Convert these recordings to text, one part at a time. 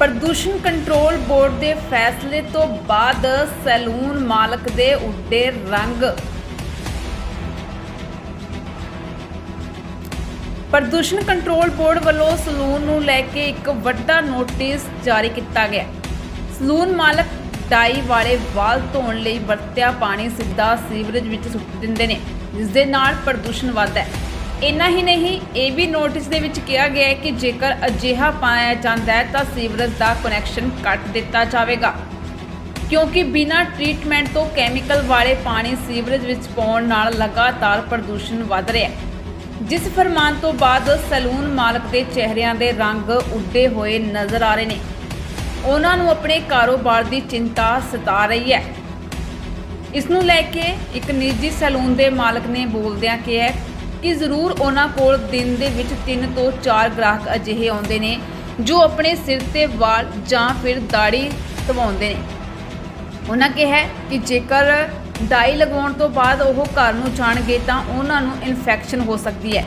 ਪ੍ਰਦੂਸ਼ਣ control board ਦੇ ਫੈਸਲੇ ਤੋਂ ਬਾਅਦ ਸੈਲੂਨ ਮਾਲਕ ਦੇ ਉੱਡੇ ਰੰਗ। ਪ੍ਰਦੂਸ਼ਣ ਕੰਟਰੋਲ ਬੋਰਡ ਵੱਲੋਂ ਸਲੂਨ ਨੂੰ ਲੈ ਕੇ ਇੱਕ ਵੱਡਾ ਨੋਟਿਸ ਜਾਰੀ ਕੀਤਾ ਗਿਆ। ਸਲੂਨ ਮਾਲਕ ਡਾਈ ਵਾਲੇ ਵਾਲ ਧੋਣ ਲਈ ਵਰਤਿਆ ਪਾਣੀ ਸਿੱਧਾ ਸੀਵਰੇਜ ਵਿੱਚ ਸੁੱਟ ਦਿੰਦੇ ਨੇ ਜਿਸ ਦੇ ਨਾਲ ਪ੍ਰਦੂਸ਼ਣ ਵੱਧਦਾ ਹੈ। ਇੰਨਾ ਹੀ ਨਹੀਂ, ਇਹ ਵੀ ਨੋਟਿਸ ਦੇ ਵਿੱਚ ਕਿਹਾ ਗਿਆ ਹੈ ਕਿ ਜੇਕਰ ਅਜਿਹਾ ਪਾਇਆ ਜਾਂਦਾ ਹੈ ਤਾਂ ਸੀਵਰੇਜ ਦਾ ਕਨੈਕਸ਼ਨ ਕੱਟ ਦਿੱਤਾ ਜਾਵੇਗਾ। ਕਿਉਂਕਿ ਬਿਨਾਂ ਟ੍ਰੀਟਮੈਂਟ ਤੋਂ ਕੈਮੀਕਲ ਵਾਲੇ ਪਾਣੀ ਸੀਵਰੇਜ ਵਿੱਚ ਪਾਉਣ ਨਾਲ ਲਗਾਤਾਰ ਪ੍ਰਦੂਸ਼ਣ ਵੱਧ ਰਿਹਾ ਹੈ। ਜਿਸ ਫਰਮਾਨ ਤੋਂ ਬਾਅਦ ਸੈਲੂਨ ਮਾਲਕ ਦੇ ਚਿਹਰਿਆਂ ਦੇ ਰੰਗ ਉੱਡੇ ਹੋਏ ਨਜ਼ਰ ਆ ਰਹੇ ਨੇ। ਉਹਨਾਂ ਨੂੰ ਆਪਣੇ ਕਾਰੋਬਾਰ ਦੀ ਚਿੰਤਾ ਸਤਾ ਰਹੀ ਹੈ। ਇਸ ਨੂੰ ਲੈ ਕੇ ਇੱਕ ਨਿੱਜੀ ਸੈਲੂਨ ਦੇ ਮਾਲਕ ਨੇ ਬੋਲਦਿਆਂ ਕਿਹਾ ਕਿ ਜ਼ਰੂਰ ਉਹਨਾਂ ਕੋਲ ਦਿਨ ਦੇ ਵਿੱਚ 3 ਤੋਂ 4 ਗ੍ਰਾਹਕ ਅਜਿਹੇ ਆਉਂਦੇ ਨੇ ਜੋ ਆਪਣੇ ਸਿਰ ਤੇ ਵਾਲ ਜਾਂ ਫਿਰ ਦਾੜੀ ਧਵਾਉਂਦੇ ਨੇ। ਉਹਨਾਂ ਕਿਹਾ ਕਿ ਜੇਕਰ ਡਾਈ ਲਗਾਉਣ ਤੋਂ ਬਾਅਦ ਉਹ ਘਰ ਨੂੰ ਜਾਣਗੇ ਤਾਂ ਉਹਨਾਂ ਨੂੰ ਇਨਫੈਕਸ਼ਨ ਹੋ ਸਕਦੀ ਹੈ,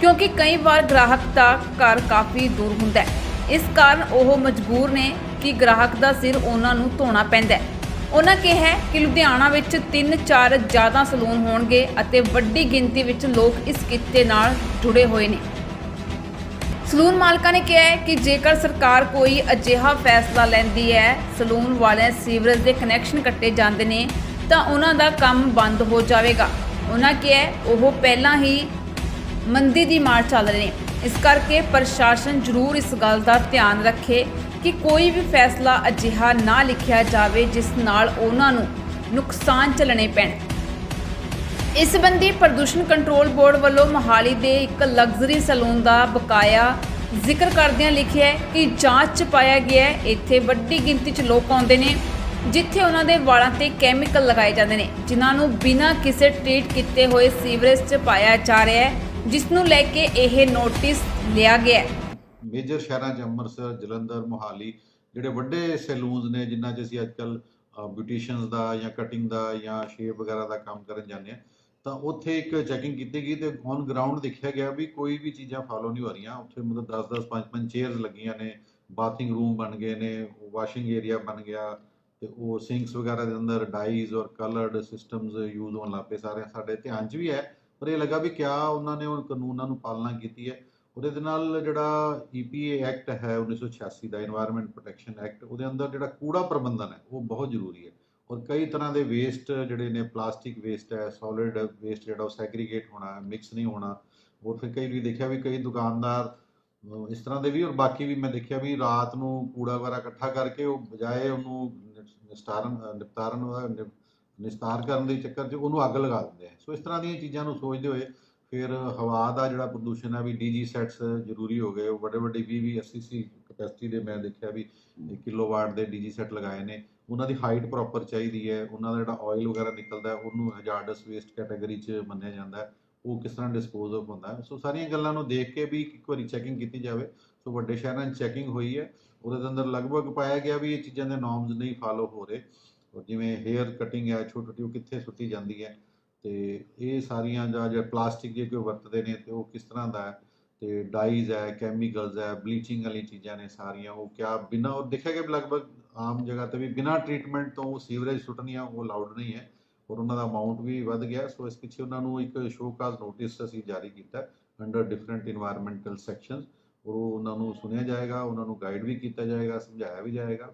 ਕਿਉਂਕਿ ਕਈ ਵਾਰ ਗ੍ਰਾਹਕ ਦਾ ਘਰ ਕਾਫੀ ਦੂਰ ਹੁੰਦਾ ਹੈ। ਇਸ ਕਾਰਨ ਉਹ ਮਜਬੂਰ ਨੇ ਕਿ ਗ੍ਰਾਹਕ ਦਾ ਸਿਰ ਉਹਨਾਂ ਨੂੰ ਧੋਣਾ ਪੈਂਦਾ ਹੈ। ਉਹਨਾਂ ਕਿਹਾ ਕਿ ਲੁਧਿਆਣਾ ਵਿੱਚ 3-4 ਜ਼ਿਆਦਾ ਸਲੂਨ ਹੋਣਗੇ ਅਤੇ ਵੱਡੀ ਗਿਣਤੀ ਵਿੱਚ ਲੋਕ ਇਸ ਕਿੱਤੇ ਨਾਲ ਜੁੜੇ ਹੋਏ ਨੇ। ਸਲੂਨ ਮਾਲਕਾਂ ਨੇ ਕਿਹਾ ਹੈ ਕਿ ਜੇਕਰ ਸਰਕਾਰ ਕੋਈ ਅਜਿਹਾ ਫੈਸਲਾ ਲੈਂਦੀ ਹੈ, ਸਲੂਨ ਵਾਲਿਆਂ ਸੀਵਰੇਜ ਦੇ ਕਨੈਕਸ਼ਨ ਕੱਟੇ ਜਾਂਦੇ ਨੇ, ਤਾਂ ਉਹਨਾਂ ਦਾ ਕੰਮ ਬੰਦ ਹੋ ਜਾਵੇਗਾ। ਉਹਨਾਂ ਕਿਹਾ ਉਹ ਪਹਿਲਾਂ ਹੀ ਮੰਦੀ ਦੀ ਮਾਰ ਚੱਲ ਰਹੇ ਨੇ। ਇਸ ਕਰਕੇ ਪ੍ਰਸ਼ਾਸਨ ਜ਼ਰੂਰ ਇਸ ਗੱਲ ਦਾ ਧਿਆਨ ਰੱਖੇ ਕਿ ਕੋਈ ਵੀ ਫੈਸਲਾ ਅਜਿਹਾ ਨਾ ਲਿਖਿਆ ਜਾਵੇ ਜਿਸ ਨਾਲ ਉਹਨਾਂ ਨੂੰ ਨੁਕਸਾਨ ਝੱਲਣੇ ਪੈਣ। ਇਸ ਸੰਬੰਧੀ ਪ੍ਰਦੂਸ਼ਣ ਕੰਟਰੋਲ ਬੋਰਡ ਵੱਲੋਂ ਮੋਹਾਲੀ ਦੇ ਇੱਕ ਲਗਜ਼ਰੀ ਸੈਲੂਨ ਦਾ ਬਕਾਇਆ ਜ਼ਿਕਰ ਕਰਦਿਆਂ ਲਿਖਿਆ ਹੈ ਕਿ ਜਾਂਚ 'ਚ ਪਾਇਆ ਗਿਆ ਹੈ, ਇੱਥੇ ਵੱਡੀ ਗਿਣਤੀ 'ਚ ਲੋਕ ਆਉਂਦੇ ਨੇ, ਜਿੱਥੇ ਉਹਨਾਂ ਦੇ ਵਾਲਾਂ ਤੇ ਕੈਮੀਕਲ ਲਗਾਏ ਜਾਂਦੇ ਨੇ, ਜਿਨ੍ਹਾਂ ਨੂੰ ਬਿਨਾਂ ਕਿਸੇ ਟ੍ਰੀਟ ਕੀਤੇ ਹੋਏ ਸੀਵਰੇਜ 'ਚ ਪਾਇਆ ਜਾ ਰਿਹਾ ਹੈ। ਜਿਸ ਨੂੰ ਲੈ ਕੇ ਇਹ ਨੋਟਿਸ ਲਿਆ ਗਿਆ ਹੈ। ਮੇਜਰ ਸ਼ਹਿਰਾਂ 'ਚ ਅੰਮ੍ਰਿਤਸਰ, ਜਲੰਧਰ, ਮੋਹਾਲੀ ਜਿਹੜੇ ਵੱਡੇ ਸੈਲੂਨਸ ਨੇ, ਜਿਨ੍ਹਾਂ 'ਚ ਅਸੀਂ ਅੱਜਕੱਲ ਬਿਊਟੀਸ਼ੀਅਨਸ ਦਾ ਜਾਂ ਕਟਿੰਗ ਦਾ ਜਾਂ ਸ਼ੇਪ ਵਗੈਰਾ ਦਾ ਕੰਮ ਕਰਨ ਜਾਂਦੇ ਆ ਤਾਂ ਉੱਥੇ ਇੱਕ ਚੈਕਿੰਗ ਕੀਤੀ ਗਈ ਤੇ ਔਨ ਗਰਾਊਂਡ ਦੇਖਿਆ ਗਿਆ ਵੀ ਕੋਈ ਵੀ ਚੀਜ਼ਾਂ ਫਾਲੋ ਨਹੀਂ ਹੋ ਰਹੀਆਂ। ਉੱਥੇ ਮਤਲਬ 10 10 5 5 ਚੇਅਰਸ ਲੱਗੀਆਂ ਨੇ ਬਾਥਿੰਗ ਰੂਮ ਬਣ ਗਏ ਨੇ ਵਾਸ਼ਿੰਗ ਏਰੀਆ ਬਣ ਗਿਆ ਤੇ ਉਹ ਸਿੰਕਸ ਵਗੈਰਾ ਦੇ ਅੰਦਰ ਡਾਈਜ਼ ਔਰ ਕਲਰਡ ਸਿਸਟਮਸ ਯੂਜ਼ ਹੋਣ ਲੱਗ ਪਏ ਸਾਰੇ। ਸਾਡੇ ਧਿਆਨ 'ਚ ਵੀ ਹੈ ਪਰ ਇਹ ਲੱਗਾ ਵੀ ਕਿਆ ਉਹਨਾਂ ਨੇ ਉਹ ਕਾਨੂੰਨਾਂ ਨੂੰ ਪਾਲਣਾ ਕੀਤੀ ਹੈ। ਉਹਦੇ ਨਾਲ ਜਿਹੜਾ ਈਪੀਏ ਐਕਟ ਹੈ 1986 ਦਾ এনवायरमेंट ਪ੍ਰੋਟੈਕਸ਼ਨ ਐਕਟ ਉਹਦੇ ਅੰਦਰ ਜਿਹੜਾ ਕੂੜਾ ਪ੍ਰਬੰਧਨ ਹੈ, ਉਹ ਬਹੁਤ ਜ਼ਰੂਰੀ ਹੈ। ਔਰ ਕਈ ਤਰ੍ਹਾਂ ਦੇ ਵੇਸਟ ਜਿਹੜੇ ਨੇ ਪਲਾਸਟਿਕ ਵੇਸਟ ਹੈ ਸੋਲਿਡ ਵੇਸਟ ਜਿਹੜਾ ਉਹ ਸੈਗਰੀਗੇਟ ਹੋਣਾ ਮਿਕਸ ਨਹੀਂ ਹੋਣਾ। ਔਰ ਫਿਰ ਕਈ ਵੀ ਦੇਖਿਆ ਵੀ ਕਈ ਦੁਕਾਨਦਾਰ ਇਸ ਤਰ੍ਹਾਂ ਦੇ ਵੀ, ਔਰ ਬਾਕੀ ਵੀ ਮੈਂ ਦੇਖਿਆ ਵੀ ਰਾਤ ਨੂੰ ਕੂੜਾ ਵਗੈਰਾ ਇਕੱਠਾ ਕਰਕੇ ਉਹ ਬਜਾਏ ਉਹਨੂੰ ਨਿਸਤਾਰਨ ਨਿਪਟਾਰਨ ਨਿਸਤਾਰ ਕਰਨ ਦੇ ਚੱਕਰ 'ਚ ਉਹਨੂੰ ਅੱਗ ਲਗਾ ਦਿੰਦੇ ਆ। ਸੋ ਇਸ ਤਰ੍ਹਾਂ ਦੀਆਂ ਚੀਜ਼ਾਂ ਨੂੰ ਸੋਚਦੇ ਹੋਏ ਫਿਰ ਹਵਾ ਦਾ ਜਿਹੜਾ ਪ੍ਰਦੂਸ਼ਣ ਹੈ ਵੀ ਡੀਜੀ ਸੈਟਸ ਜ਼ਰੂਰੀ ਹੋ ਗਏ। ਉਹ ਵੱਡੇ ਵੱਡੇ 20 20 80 80 ਕਪੈਸਿਟੀ ਦੇ ਮੈਂ ਦੇਖਿਆ ਵੀ ਕਿਲੋਵਾਟ ਦੇ ਡੀਜੀ ਸੈਟ ਲਗਾਏ ਨੇ। ਉਹਨਾਂ ਦੀ ਹਾਈਟ ਪ੍ਰੋਪਰ ਚਾਹੀਦੀ ਹੈ। ਉਹਨਾਂ ਦਾ ਜਿਹੜਾ ਆਇਲ ਵਗੈਰਾ ਨਿਕਲਦਾ ਉਹਨੂੰ ਹਜ਼ਾਰਡਸ ਵੇਸਟ ਕੈਟਾਗਰੀ 'ਚ ਮੰਨਿਆ ਜਾਂਦਾ ਉਹ ਕਿਸ ਤਰ੍ਹਾਂ ਡਿਸਪੋਜ਼ ਆਫ ਹੁੰਦਾ ਸੋ ਸਾਰੀਆਂ ਗੱਲਾਂ ਨੂੰ ਦੇਖ ਕੇ ਵੀ ਇੱਕ ਵਾਰੀ ਚੈਕਿੰਗ ਕੀਤੀ ਜਾਵੇ। ਸੋ ਵੱਡੇ ਸ਼ਹਿਰਾਂ 'ਚ ਚੈਕਿੰਗ ਹੋਈ ਹੈ। ਉਹਦੇ ਅੰਦਰ ਲਗਭਗ ਪਾਇਆ ਗਿਆ ਵੀ ਇਹ ਚੀਜ਼ਾਂ ਦੇ ਨਾਰਮਸ ਨਹੀਂ ਫਾਲੋ ਹੋ ਰਹੇ। ਔਰ ਜਿਵੇਂ ਹੇਅਰ ਕਟਿੰਗ ਹੈ, ਛੋਟੀ ਛੋਟੀ, ਉਹ ਕਿੱਥੇ ਸੁੱਟੀ ਜਾਂਦੀ ਹੈ ਤੇ ਇਹ ਸਾਰੀਆਂ ਜਾਂ ਜੇ ਪਲਾਸਟਿਕ ਜੇ ਕੋਈ ਵਰਤਦੇ ਨੇ ਤੇ ਉਹ ਕਿਸ ਤਰ੍ਹਾਂ ਦਾ ਹੈ? ਤੇ ਡਾਈਜ਼ ਹੈ ਕੈਮੀਕਲਸ ਹੈ ਬਲੀਚਿੰਗ ਵਾਲੀ ਚੀਜ਼ਾਂ ਨੇ ਸਾਰੀਆਂ, ਉਹ ਕਿਆ ਬਿਨਾ, ਉਹ ਦੇਖਿਆ ਗਿਆ ਲਗਭਗ ਆਮ ਜਗ੍ਹਾ ਤੇ ਵੀ ਬਿਨਾ ਟ੍ਰੀਟਮੈਂਟ ਤੋਂ ਸੀਵਰੇਜ ਸੁੱਟਣੀਆਂ, ਉਹ ਲਾਊਡ ਨਹੀਂ ਹੈ ਔਰ ਉਹਨਾਂ ਦਾ ਅਮਾਉਂਟ ਵੀ ਵੱਧ ਗਿਆ, ਸੋ ਇਸ ਪਿੱਛੇ ਉਹਨਾਂ ਨੂੰ ਇੱਕ ਸ਼ੋਕਾਜ਼ ਨੋਟਿਸ ਅਸੀਂ ਜਾਰੀ ਕੀਤਾ ਅੰਡਰ ਡਿਫਰੈਂਟ এনवायरमेंटल ਸੈਕਸ਼ਨਸ ਔਰ ਉਹਨਾਂ ਨੂੰ ਸੁਣਿਆ ਜਾਏਗਾ, ਉਹਨਾਂ ਨੂੰ ਗਾਈਡ ਵੀ ਕੀਤਾ ਜਾਏਗਾ, ਸਮਝਾਇਆ ਵੀ ਜਾਏਗਾ।